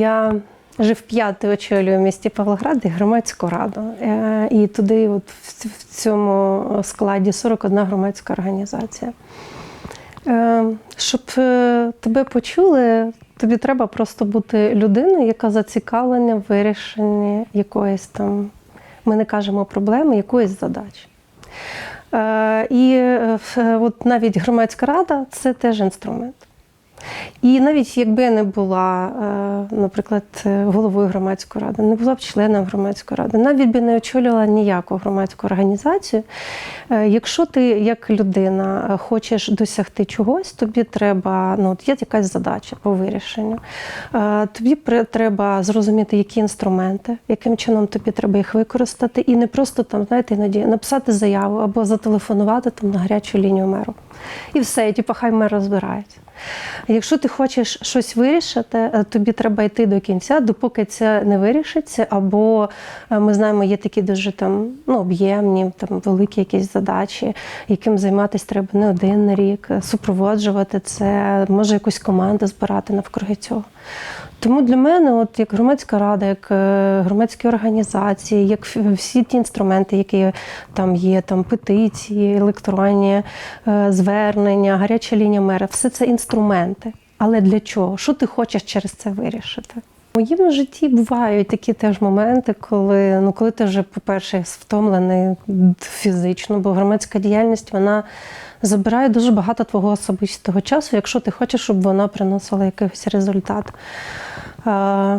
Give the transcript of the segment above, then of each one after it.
Я вже вп'яте очолюю в місті Павлоград і громадську раду. Е, І туди, от в цьому складі 41 громадська організація. Е, Щоб е, тебе почули, тобі треба просто бути людиною, яка зацікавлена в вирішенні якоїсь там, ми не кажемо проблеми, якоїсь задачі. І от навіть громадська рада це теж інструмент. І навіть якби я не була, е, наприклад, головою громадської ради, не була б членом громадської ради, навіть би не очолювала ніяку громадську організацію. е, Якщо ти як людина е, хочеш досягти чогось, тобі треба, ну от є якась задача по вирішенню. Тобі треба зрозуміти, які інструменти, яким чином тобі треба їх використати, і не просто там, знаєте, іноді написати заяву або зателефонувати там на гарячу лінію меру. І все, і типу, хай мер розбирається. Якщо ти хочеш щось вирішити, е, тобі треба йти до кінця, допоки це не вирішиться, або е, ми знаємо, є такі дуже там ну, об'ємні, там великі якісь задачі, яким займатися треба не один рік, е, супроводжувати це, може якусь команду збирати навкруги цього. Тому для мене, от як громадська рада, як е, громадські організації, як всі ті інструменти, які там є, там петиції, електронні е, звернення, гаряча лінія мера, все це інструменти. Але для чого? Що ти хочеш через це вирішити? В моєму житті бувають такі теж моменти, коли ну коли ти вже, по-перше, втомлений фізично, бо громадська діяльність вона забирає дуже багато твого особистого часу, якщо ти хочеш, щоб вона приносила якийсь результат.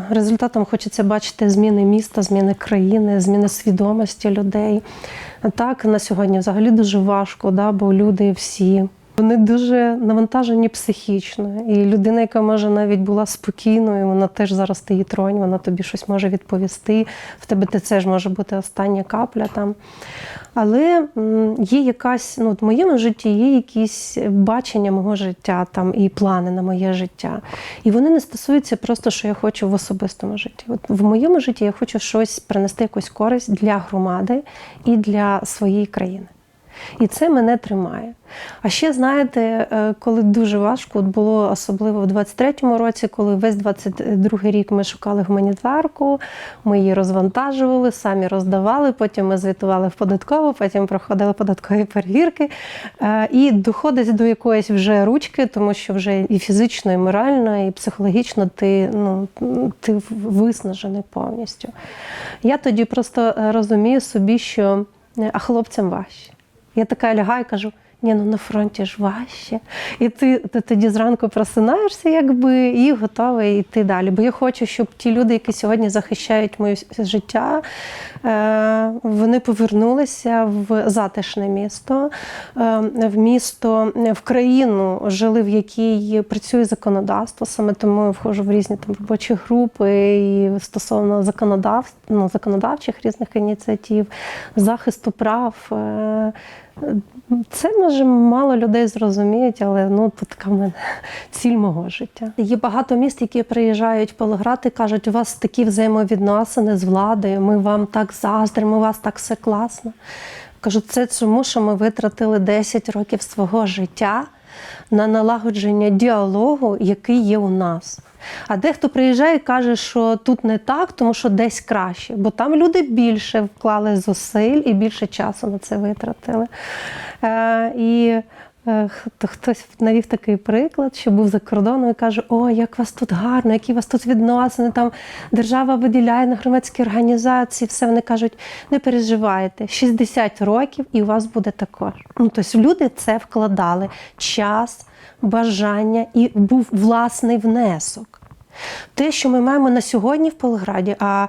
Результатом хочеться бачити зміни міста, зміни країни, зміни свідомості людей. Так, на сьогодні взагалі дуже важко, да, бо люди всі. Вони дуже навантажені психічно. І людина, яка може навіть була спокійною, вона теж зараз ти її тронь, вона тобі щось може відповісти. В тебе це ж може бути остання капля там. Але є якась, ну, в моєму житті є якісь бачення мого життя там і плани на моє життя. І вони не стосуються просто, що я хочу в особистому житті. От в моєму житті я хочу щось принести якусь користь для громади і для своєї країни. І це мене тримає. А ще знаєте, е, коли дуже важко, от було особливо в 23-му році, коли весь 22-й рік ми шукали гуманітарку, ми її розвантажували, самі роздавали. Потім ми звітували в податкову, потім проходили податкові перевірки. Е, І доходить до якоїсь вже ручки, тому що вже і фізично, і морально, і психологічно ти, ну, ти виснажений повністю. Я тоді просто е, розумію собі, що а хлопцям важче. Я така лягаю кажу: ні, ну на фронті ж важче. І ти, ти тоді зранку просинаєшся, якби, і готовий йти далі. Бо я хочу, щоб ті люди, які сьогодні захищають моє життя, е, вони повернулися в затишне місто, е, в місто, в країну, жили, в якій працює законодавство. Саме тому я входжу в різні там робочі групи і стосовно законодав, ну, законодавчих різних ініціатив, захисту прав. Е, це може мало людей зрозуміють, але ну тут така мене ціль мого життя. Є багато міст, які приїжджають в Павлоград і кажуть, у вас такі взаємовідносини з владою, ми вам так заздримо, у вас так все класно. Кажу, це тому, що ми витратили 10 років свого життя на налагодження діалогу, який є у нас. А дехто приїжджає і каже, що тут не так, тому що десь краще, бо там люди більше вклали зусиль і більше часу на це витратили. Е, і хтось навів такий приклад, що був за кордоном і каже: О, як вас тут гарно, які у вас тут відносини, там держава виділяє на громадські організації, все вони кажуть, не переживайте, 60 років і у вас буде також. Ну, тобто люди це вкладали час, бажання і був власний внесок. Те, що ми маємо на сьогодні в Павлограді, а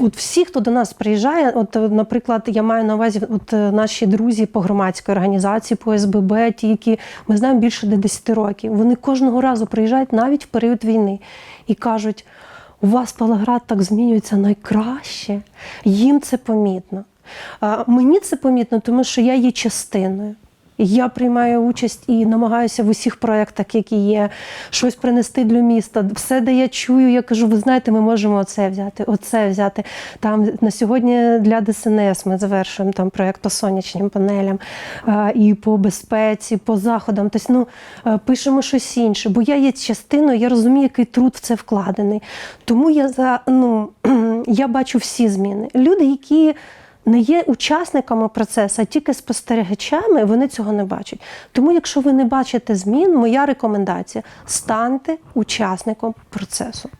от всі, хто до нас приїжджає, от, наприклад, я маю на увазі от е, наші друзі по громадській організації, по СББ, ті, які ми знаємо більше де 10 років, вони кожного разу приїжджають навіть в період війни і кажуть: у вас Павлоград так змінюється найкраще, їм це помітно. Мені це помітно, тому що я є частиною. Я приймаю участь і намагаюся в усіх проєктах, які є, щось принести для міста. Все, де я чую, я кажу, ви знаєте, ми можемо оце взяти, оце взяти. Там на сьогодні для ДСНС ми завершуємо там проєкт по сонячним панелям і по безпеці, по заходам. Тобто, ну, е, пишемо щось інше. Бо я є частиною, я розумію, який труд в це вкладений. Тому я за ну я бачу всі зміни. Люди, які не є учасниками процесу, а тільки спостерігачами, вони цього не бачать. Тому, якщо ви не бачите змін, моя рекомендація станьте учасником процесу.